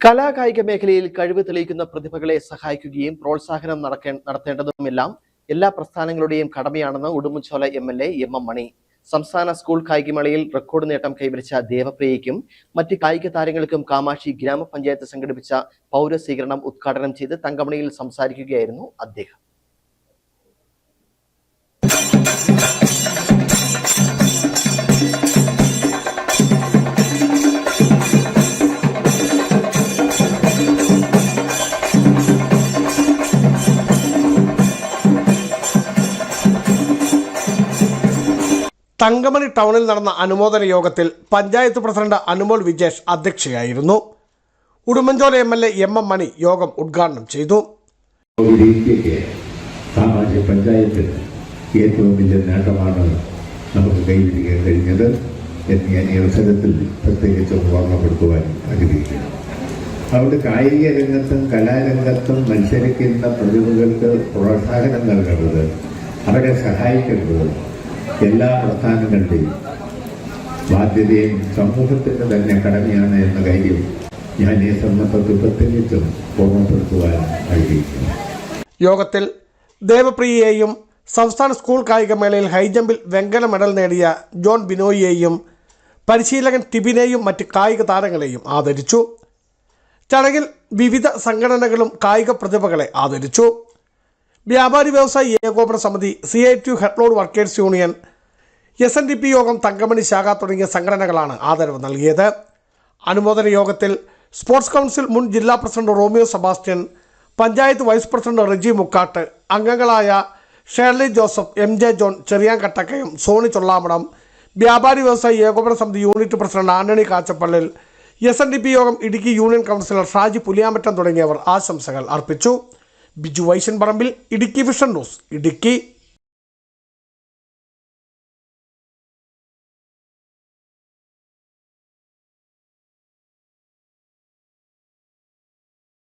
കലാകായിക മേഖലയിൽ കഴിവ് തെളിയിക്കുന്ന പ്രതിഭകളെ സഹായിക്കുകയും പ്രോത്സാഹനം നടക്കേ നടത്തേണ്ടതുമെല്ലാം എല്ലാ പ്രസ്ഥാനങ്ങളുടെയും കടമയാണെന്ന് Udumbanchola M L A M M Mani. സംസ്ഥാന സ്കൂൾ കായികമേളയിൽ റെക്കോർഡ് നേട്ടം കൈവരിച്ച ദേവപ്രിയയ്ക്കും മറ്റ് കായിക താരങ്ങൾക്കും കാമാക്ഷി ഗ്രാമപഞ്ചായത്ത് സംഘടിപ്പിച്ച പൗരസ്വീകരണം ഉദ്ഘാടനം ചെയ്ത് തങ്കമണിയിൽ സംസാരിക്കുകയായിരുന്നു അദ്ദേഹം. തങ്കമണി ടൗണിൽ നടന്ന അനുമോദന യോഗത്തിൽ panchayat president Anumol Vijesh അധ്യക്ഷയായിരുന്നു. Udumbanchola M L A M M Mani യോഗം ഉദ്ഘാടനം ചെയ്തു. സാമാജിക പഞ്ചായത്തിന് ഏറ്റവും വലിയ നേട്ടമാണ് നമുക്ക് കൈവരിക്കാൻ കഴിഞ്ഞത് എന്ന് ഞാൻ ഈ അവസരത്തിൽ പ്രത്യേകിച്ച് ഓർമ്മപ്പെടുത്തുവാൻ ആഗ്രഹിക്കുന്നു. അതുകൊണ്ട് കായിക രംഗത്തും കലാരംഗത്തും മത്സരിക്കുന്ന പ്രതിഭകൾക്ക് പ്രോത്സാഹനം നൽകേണ്ടത് അവരെ സഹായിക്കേണ്ടത് എല്ലാ പ്രസ്ഥാനങ്ങളുടെയും ബാധ്യതയും സമൂഹത്തിന്റെ തന്നെ കടമയാണ് എന്ന കാര്യം ഞാൻ ഈ സന്ദർഭത്തിൽ പ്രത്യേകിച്ചും ഓർമ്മപ്പെടുത്തുവാൻ ആഗ്രഹിക്കുന്നു. യോഗത്തിൽ ദേവപ്രിയയെയും സംസ്ഥാന സ്കൂൾ കായികമേളയിൽ ഹൈജമ്പിൽ വെങ്കല മെഡൽ നേടിയ ജോൺ ബിനോയിയെയും പരിശീലകൻ ടിബിനെയും മറ്റ് കായിക താരങ്ങളെയും ആദരിച്ചു. ചടങ്ങിൽ വിവിധ സംഘടനകളും കായിക പ്രതിഭകളെ ആദരിച്ചു. വ്യാപാരി വ്യവസായി ഏകോപന സമിതി C I T headload workers union S N D P യോഗം തങ്കമണി ശാഖ തുടങ്ങിയ സംഘടനകളാണ് ആദരവ് നൽകിയത്. അനുമോദന യോഗത്തിൽ സ്പോർട്സ് കൗൺസിൽ മുൻ ജില്ലാ president Romeo Sebastian panchayat vice president Reji Mukkattu അംഗങ്ങളായ Shirley Joseph M J John Cheriyankattakkayam Sony Chollamadam വ്യാപാരി വ്യവസായി ഏകോപന സമിതി unit president Antony Kachappallil S N D P യോഗം ഇടുക്കി യൂണിയൻ കൗൺസിലർ ഷാജി പുലിയാമറ്റം തുടങ്ങിയവർ ആശംസകൾ അർപ്പിച്ചു. Biju Vaishan Parambil Idukki vision news Idukki.